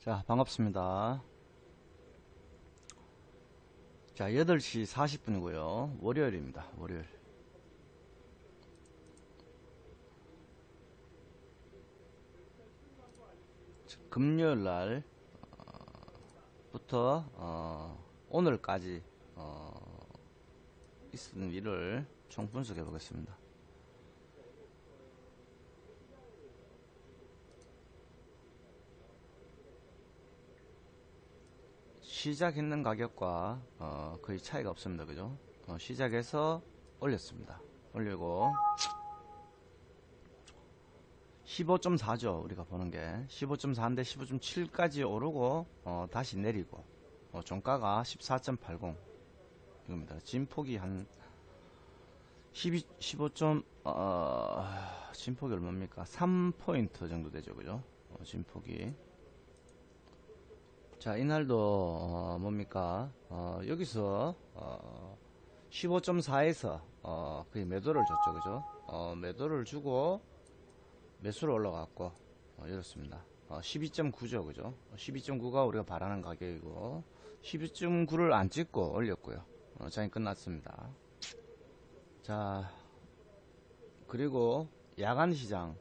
자, 반갑습니다. 자, 8시 40분이고요. 월요일입니다. 월요일. 금요일 날, 어, 부터, 어, 오늘까지, 어, 있었던 일을 총 분석해 보겠습니다. 시작했는 가격과 어, 거의 차이가 없습니다. 그죠? 어, 시작해서 올렸습니다. 올리고 15.4죠. 우리가 보는 게 15.4인데 15.7까지 오르고 어, 다시 내리고 어, 종가가 14.80 이겁니다. 진폭이 한 12, 15. 어, 진폭이 얼마입니까? 3포인트 정도 되죠. 그죠? 어, 진폭이 자, 이날도 어, 뭡니까? 어, 여기서 어, 15.4에서 어, 거의 매도를 줬죠, 그죠? 어, 매도를 주고 매수로 올라갔고 어, 이렇습니다. 어, 12.9죠, 그죠? 12.9가 우리가 바라는 가격이고 12.9를 안 찍고 올렸고요. 어, 장이 끝났습니다. 자, 그리고 야간 시장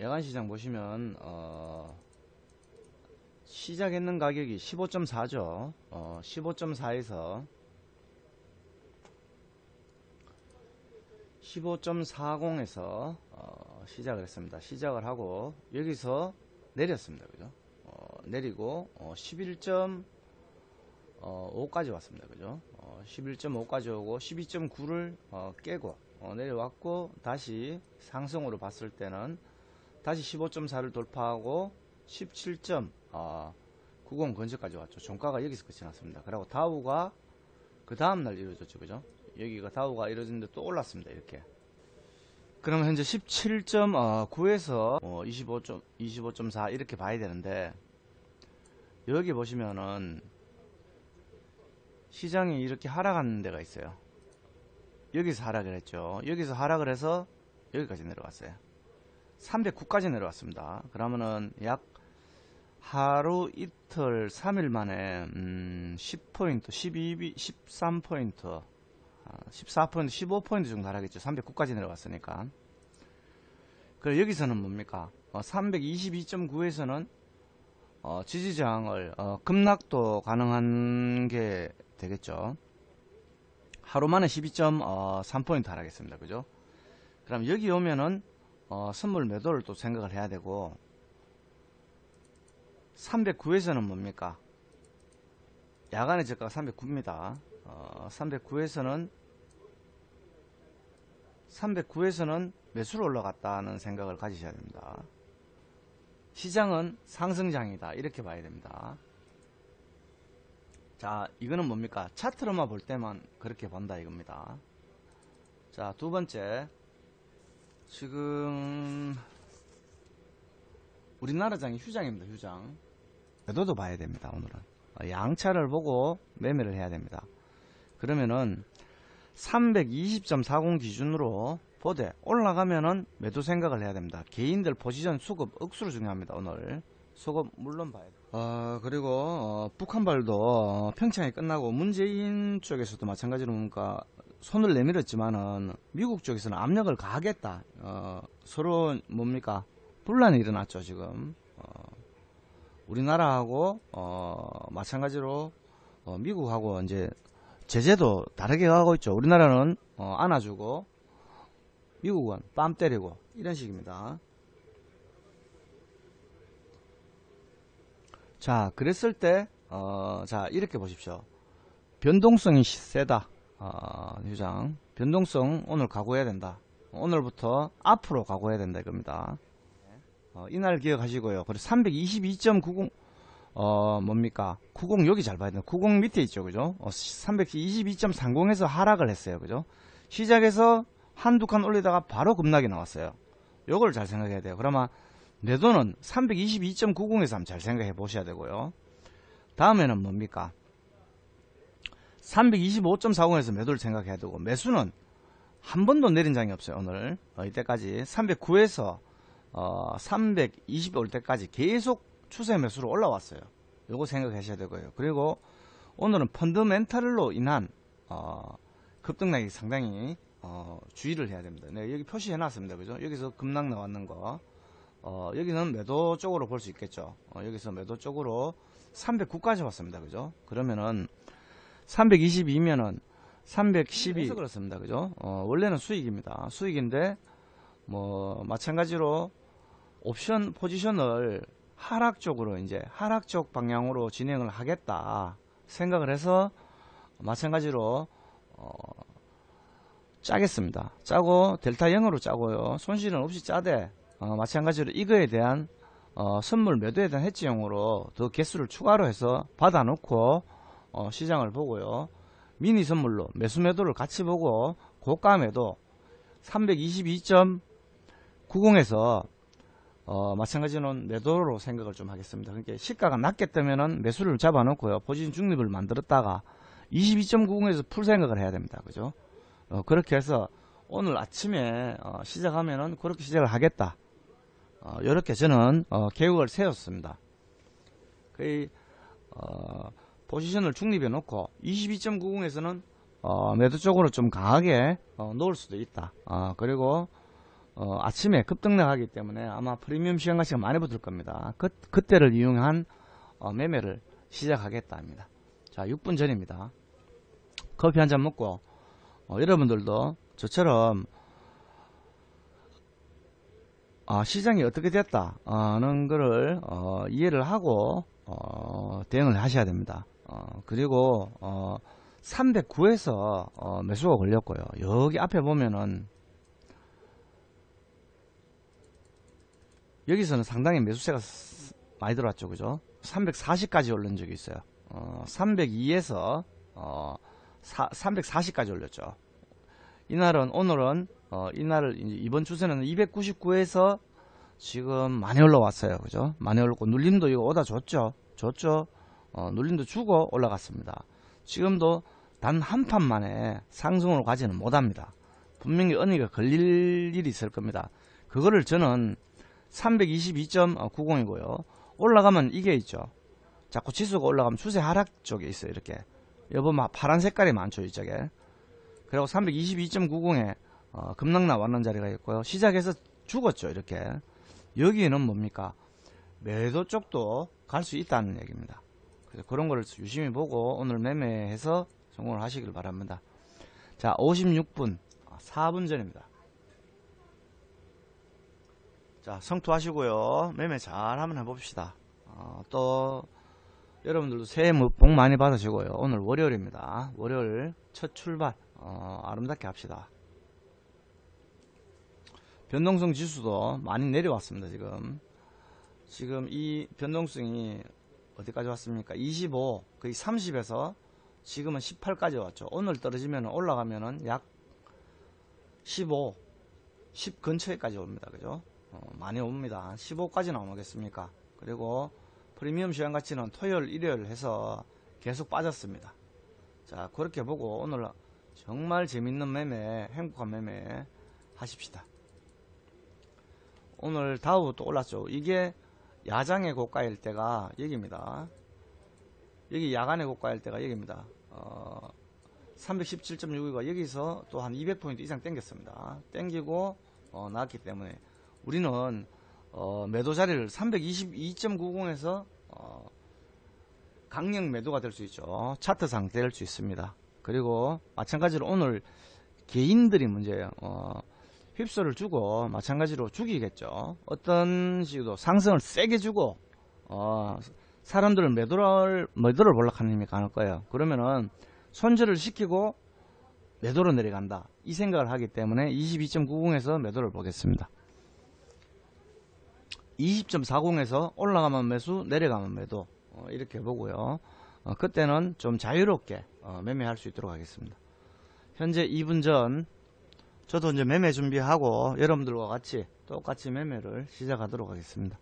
야간 시장 보시면 어, 시작했는 가격이 15.4죠. 어, 15.4에서 15.40에서 어, 시작을 했습니다. 시작을 하고 여기서 내렸습니다. 그죠? 어, 내리고 어, 11.5까지 왔습니다. 그죠? 어, 11.5까지 오고 12.9를 어, 깨고 어, 내려왔고 다시 상승으로 봤을 때는 다시 15.4를 돌파하고 17. 어, 90 근처까지 왔죠. 종가가 여기서 끝이 났습니다. 그리고 다우가 그 다음날 이루어졌죠. 그죠? 여기가 다우가 이루어졌는데 또 올랐습니다. 이렇게. 그러면 현재 17.9에서 25., 25.4 이렇게 봐야 되는데 여기 보시면은 시장이 이렇게 하락하는 데가 있어요. 여기서 하락을 했죠. 여기서 하락을 해서 여기까지 내려왔어요. 309까지 내려왔습니다. 그러면은 약 하루 이틀 3일 만에 음, 10포인트, 12, 13포인트, 14포인트, 15포인트 정도 하락했죠. 309까지 내려왔으니까. 그리고 여기서는 뭡니까? 어, 322.9에서는 어, 지지저항을 어, 급락도 가능한 게 되겠죠. 하루 만에 12.3포인트 하락했습니다. 그죠? 그럼 여기 오면은 어, 선물 매도를 또 생각을 해야 되고 309에서는 뭡니까? 야간의 저가가 309입니다. 어, 309에서는 309에서는 매수로 올라갔다는 생각을 가지셔야 됩니다. 시장은 상승장이다. 이렇게 봐야 됩니다. 자, 이거는 뭡니까? 차트로만 볼 때만 그렇게 본다 이겁니다. 자, 두 번째. 지금 우리나라 장이 휴장입니다. 휴장. 매도도 봐야 됩니다. 오늘은 어, 양차를 보고 매매를 해야 됩니다. 그러면은 320.40 기준으로 보되 올라가면은 매도 생각을 해야 됩니다. 개인들 포지션 수급 억수로 중요합니다. 오늘 수급 물론 봐야 돼요. 어, 그리고 어, 북한발도 어, 평창이 끝나고 문재인 쪽에서도 마찬가지로 뭔가 손을 내밀었지만은 미국 쪽에서는 압력을 가하겠다. 어, 서로 뭡니까 분란이 일어났죠 지금. 어, 우리나라하고 어, 마찬가지로 어, 미국하고 이제 제재도 다르게 가고 있죠. 우리나라는 어, 안아주고 미국은 빰 때리고 이런 식입니다. 자, 그랬을 때, 어, 자, 이렇게 보십시오. 변동성이 세다. 어, 유장. 변동성 오늘 각오해야 된다. 오늘부터 앞으로 각오해야 된다 이겁니다. 어, 이날 기억하시고요. 그리고 322.90, 어, 뭡니까? 90 여기 잘 봐야 돼요. 90 밑에 있죠. 그죠? 어, 322.30에서 하락을 했어요. 그죠? 시작해서 한두 칸 올리다가 바로 급락이 나왔어요. 요걸 잘 생각해야 돼요. 그러면 매도는 322.90에서 한번 잘 생각해 보셔야 되고요. 다음에는 뭡니까? 325.40에서 매도를 생각해야 되고 매수는 한 번도 내린 장이 없어요. 오늘 어, 이때까지 309에서 어, 320 올 때까지 계속 추세 매수로 올라왔어요. 요거 생각하셔야 되고요. 그리고 오늘은 펀더멘탈로 인한 어, 급등락이 상당히 어, 주의를 해야 됩니다. 네, 여기 표시해 놨습니다. 그죠? 여기서 급락 나왔는 거. 어, 여기는 매도 쪽으로 볼 수 있겠죠. 어, 여기서 매도 쪽으로 309까지 왔습니다. 그죠? 그러면은 322면은 312 그래서 그렇습니다. 그죠? 어, 원래는 수익입니다. 수익인데 뭐 마찬가지로 옵션 포지션을 하락 쪽으로 이제 하락 쪽 방향으로 진행을 하겠다 생각을 해서 마찬가지로 어, 짜겠습니다. 짜고 델타 0으로 짜고요. 손실은 없이 짜되 어, 마찬가지로 이거에 대한 어, 선물 매도에 대한 해지용으로 더 개수를 추가로 해서 받아놓고 어, 시장을 보고요. 미니 선물로 매수 매도를 같이 보고 고가 매도 322.90에서 어, 마찬가지는 매도로 생각을 좀 하겠습니다. 그러니까 시가가 낮게 뜨면은 매수를 잡아놓고요. 포지션 중립을 만들었다가 22.90에서 풀 생각을 해야 됩니다. 그죠? 어, 그렇게 해서 오늘 아침에 어, 시작하면은 그렇게 시작을 하겠다. 어, 이렇게 저는 어, 계획을 세웠습니다. 거의 어, 포지션을 중립해 놓고 22.90에서는 어, 매도 쪽으로 좀 강하게 어, 놓을 수도 있다. 어, 그리고 어, 아침에 급등락하기 때문에 아마 프리미엄 시간 가치가 많이 붙을 겁니다. 그, 그때를 이용한 어, 매매를 시작하겠다 합니다. 자, 6분 전입니다. 커피 한 잔 먹고 어, 여러분들도 저처럼 어, 시장이 어떻게 됐다는 것을 어, 이해를 하고 어, 대응을 하셔야 됩니다. 어, 그리고 309에서 매수가 걸렸고요. 여기 앞에 보면은 여기서는 상당히 매수세가 많이 들어왔죠. 그죠? 340까지 올른 적이 있어요. 어, 302에서 어, 340까지 올렸죠. 이날은 오늘은 어, 이날을 이번 추세는 299에서 지금 많이 올라왔어요. 그죠? 많이 올랐고 눌림도 이거 오다 줬죠. 줬죠. 어, 눌림도 주고 올라갔습니다. 지금도 단 한 판 만에 상승으로 가지는 못합니다. 분명히 언니가 걸릴 일이 있을 겁니다. 그거를 저는 322.90이고요. 올라가면 이게 있죠. 자꾸 지수가 올라가면 추세 하락 쪽에 있어요. 이렇게. 여보 막 파란 색깔이 많죠. 이쪽에. 그리고 322.90에 어, 급락 나 왔는 자리가 있고요. 시작해서 죽었죠. 이렇게. 여기에는 뭡니까? 매도 쪽도 갈 수 있다는 얘기입니다. 그래서 그런 거를 유심히 보고 오늘 매매해서 성공을 하시길 바랍니다. 자, 56분, 4분 전입니다. 자, 성투하시고요. 매매 잘 한번 해봅시다. 어, 또 여러분들도 새해 복 많이 받으시고요. 오늘 월요일입니다. 월요일 첫 출발 어, 아름답게 합시다. 변동성 지수도 많이 내려왔습니다. 지금 지금 이 변동성이 어디까지 왔습니까? 25 거의 30에서 지금은 18까지 왔죠. 오늘 떨어지면 올라가면은 약 15, 10 근처에까지 옵니다. 그죠? 어, 많이 옵니다. 15까지 나오겠습니까? 그리고 프리미엄 시간 가치는 토요일, 일요일 해서 계속 빠졌습니다. 자, 그렇게 보고 오늘 정말 재밌는 매매, 행복한 매매 하십시다. 오늘 다우 또 올랐죠. 이게 야장의 고가일 때가 여기입니다. 여기 야간의 고가일 때가 여기입니다. 어, 317.6가 여기서 또 한 200포인트 이상 땡겼습니다. 땡기고 어, 나왔기 때문에 우리는 어, 매도 자리를 322.90에서 어, 강력 매도가 될 수 있죠. 차트상 될 수 있습니다. 그리고 마찬가지로 오늘 개인들이 문제예요. 어, 휩쓸을 주고 마찬가지로 죽이겠죠. 어떤 식으로 상승을 세게 주고 어, 사람들을 매도를 매도를 몰락하는 힘이 강할 거예요. 그러면은 손절을 시키고 매도로 내려간다. 이 생각을 하기 때문에 22.90에서 매도를 보겠습니다. 20.40에서 올라가면 매수, 내려가면 매도 어, 이렇게 보고요. 어, 그때는 좀 자유롭게 어, 매매할 수 있도록 하겠습니다. 현재 2분 전 저도 이제 매매 준비하고 여러분들과 같이 똑같이 매매를 시작하도록 하겠습니다.